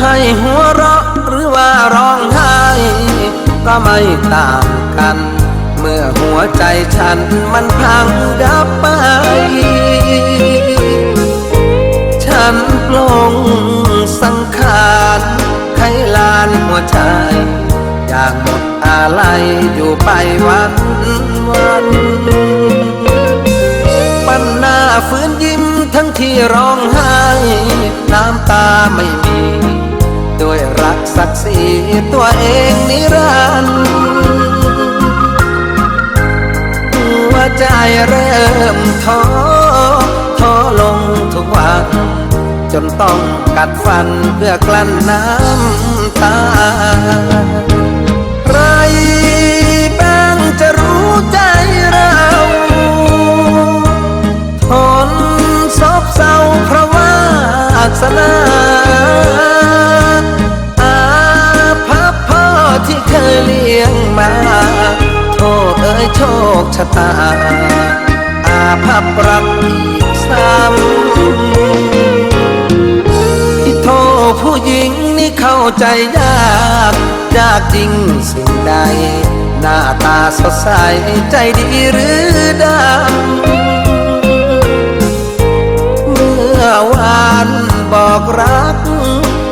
ให้หัวเราะหรือว่าร้องไห้ก็ไม่ต่างกัน เมื่อหัวใจฉันมันพังดับไป ฉันปลงสังขารไขลานหัวใจอยางหมดอะไรอยู่ไปวันวันปันหน้าฟื้นยิ้มทั้งที่ร้องไห้ น้ำตาไม่มี ด้วยรักศักดิ์ศรีตัวเองนิรันดร์หัวใจเริ่มท้อท้อลงทุกวัน จนต้องกัดฟันเพื่อกลั้นน้ำ ยโชคชะตา อาภัพรักอีกซ้ำที่โทษผู้หญิงนี่เข้าใจยาก ยากจริงสิ่งใด หน้าตาสดใสใจดีหรือดำ เมื่อวานบอกรัก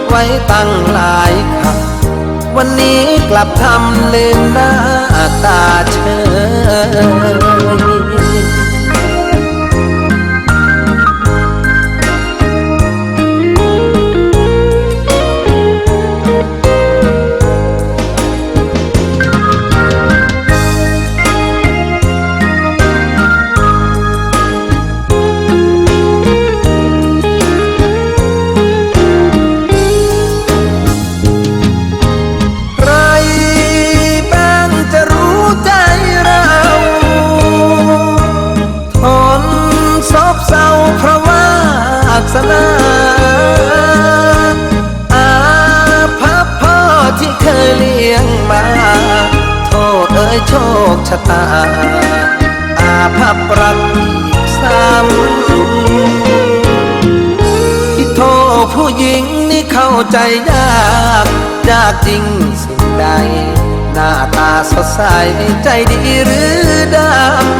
ไว้ตั้งหลายคำวันนี้กลับทำลืมหน้าตาเฉย Altyazı สนาอาภัพพ่อที่เคยเลี้ยงมา โทษเอ้ยโชคชะตา อาภัพรักอีกซ้ำที่โทษผู้หญิงนี่เข้าใจยากยากจริงสิ่งใด หน้าตาสดใสใจดีหรือดำ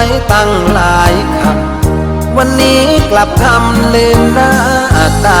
ว้ตั้งหลายคำวันนี้กลับทำลืมหน้าตา